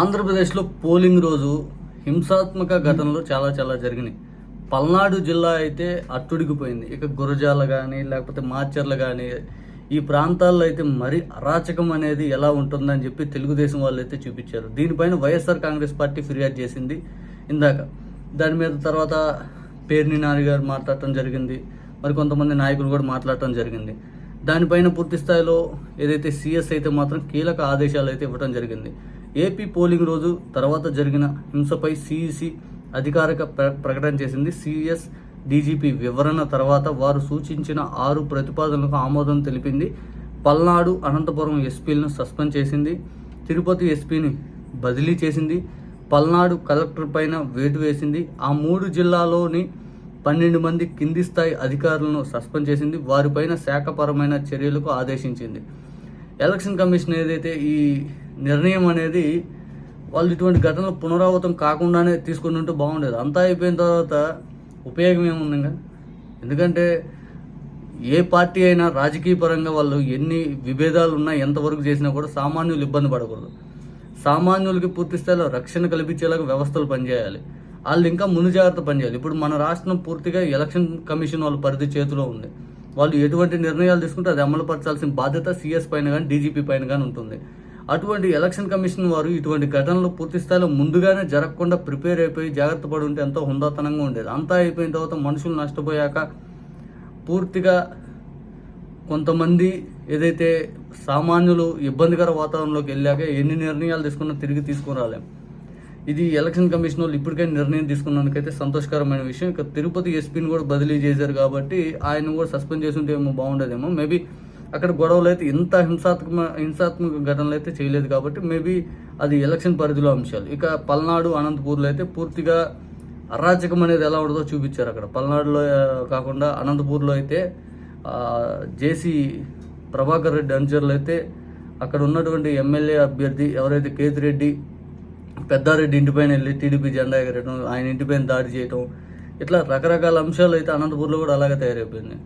ఆంధ్రప్రదేశ్లో పోలింగ్ రోజు హింసాత్మక ఘటనలు చాలా చాలా జరిగినాయి. పల్నాడు జిల్లా అయితే అట్టుడికిపోయింది ఇక గురజాల కానీ లేకపోతే మాచర్ల కానీ ఈ ప్రాంతాల్లో అయితే మరి అరాచకం అనేది ఎలా ఉంటుందని చెప్పి తెలుగుదేశం వాళ్ళు అయితే చూపించారు. దీనిపైన వైఎస్ఆర్ కాంగ్రెస్ పార్టీ ఫిర్యాదు చేసింది ఇందాక. దాని మీద తర్వాత పేర్ని నాని గారు మాట్లాడటం జరిగింది. మరి కొంతమంది నాయకులు కూడా మాట్లాడటం జరిగింది. దానిపైన పూర్తి స్థాయిలో ఏదైతే సిఎస్ అయితే మాత్రం కీలక ఆదేశాలు అయితే ఇవ్వడం జరిగింది. ఏపీ పోలింగ్ రోజు తర్వాత జరిగిన హింసపై సిఈసి అధికారిక ప్ర- ప్రకటన చేసింది. సిఎస్ డీజీపీ వివరణ తర్వాత వారు సూచించిన ఆరు ప్రతిపాదనలకు ఆమోదం తెలిపింది. పల్నాడు అనంతపురం ఎస్పీలను సస్పెండ్ చేసింది. తిరుపతి ఎస్పీని బదిలీ చేసింది. పల్నాడు కలెక్టర్ పైన వేటు వేసింది. ఆ మూడు జిల్లాలోని పన్నెండు మంది కింది స్థాయి అధికారులను సస్పెండ్ చేసింది. వారిపైన శాఖపరమైన చర్యలకు ఆదేశించింది. ఎలక్షన్ కమిషన్ ఏదైతే ఈ నిర్ణయం అనేది వాళ్ళు ఇటువంటి ఘటనలు పునరావృతం కాకుండానే తీసుకుని ఉంటే బాగుండేది. అంతా అయిపోయిన తర్వాత ఉపయోగం ఏముంది ఇంకా? ఎందుకంటే ఏ పార్టీ అయినా రాజకీయ పరంగా వాళ్ళు ఎన్ని విభేదాలు ఉన్నా ఎంతవరకు చేసినా కూడా సామాన్యులు ఇబ్బంది పడకూడదు. సామాన్యులకి పూర్తి స్థాయిలో రక్షణ కల్పించేలాగా వ్యవస్థలు పనిచేయాలి. వాళ్ళు ఇంకా ముందు జాగ్రత్త పనిచేయాలి. ఇప్పుడు మన రాష్ట్రం పూర్తిగా ఎలక్షన్ కమిషన్ వాళ్ళ పరిధి చేతిలో ఉంది. వాళ్ళు ఎటువంటి నిర్ణయాలు తీసుకుంటే అది అమలు పరచాల్సిన బాధ్యత సిఎస్ పైన కానీ డీజీపీ పైన కానీ ఉంటుంది. అటువంటి ఎలక్షన్ కమిషన్ వారు ఇటువంటి ఘటనలు పూర్తి స్థాయిలో ముందుగానే జరగకుండా ప్రిపేర్ అయిపోయి జాగ్రత్త పడి ఉంటే ఎంతో హుందాతనంగా ఉండేది. అంతా అయిపోయిన తర్వాత మనుషులు నష్టపోయాక పూర్తిగా కొంతమంది ఏదైతే సామాన్యులు ఇబ్బందికర వాతావరణంలోకి వెళ్ళాక ఎన్ని నిర్ణయాలు తీసుకున్నా తిరిగి తీసుకురాలేము ఇది ఎలక్షన్ కమిషన్ వాళ్ళు ఇప్పటికైనా నిర్ణయం తీసుకున్నందుకైతే సంతోషకరమైన విషయం. ఇక తిరుపతి ఎస్పీని కూడా బదిలీ చేశారు కాబట్టి ఆయన కూడా సస్పెండ్ చేసి ఉంటే ఏమో బాగుండేదేమో. మేబీ అక్కడ గొడవలు అయితే ఇంత హింసాత్మక హింసాత్మక ఘటనలు అయితే చేయలేదు కాబట్టి మేబీ అది ఎలక్షన్ పరిధిలో అంశాలు. ఇక పల్నాడు అనంతపూర్లో అయితే పూర్తిగా అరాచకం అనేది ఎలా ఉండదో చూపించారు అక్కడ. పల్నాడులో కాకుండా అనంతపూర్లో అయితే జేసీ ప్రభాకర్ రెడ్డి అనుచరులు అయితే అక్కడ ఉన్నటువంటి ఎమ్మెల్యే అభ్యర్థి ఎవరైతే కేతిరెడ్డి పెద్దారెడ్డి ఇంటిపైన వెళ్ళి టీడీపీ జెండా ఎగరటం ఆయన ఇంటిపైన దాడి చేయటం ఇట్లా రకరకాల అంశాలు అయితే అనంతపూర్లో కూడా అలాగే తయారైపోయింది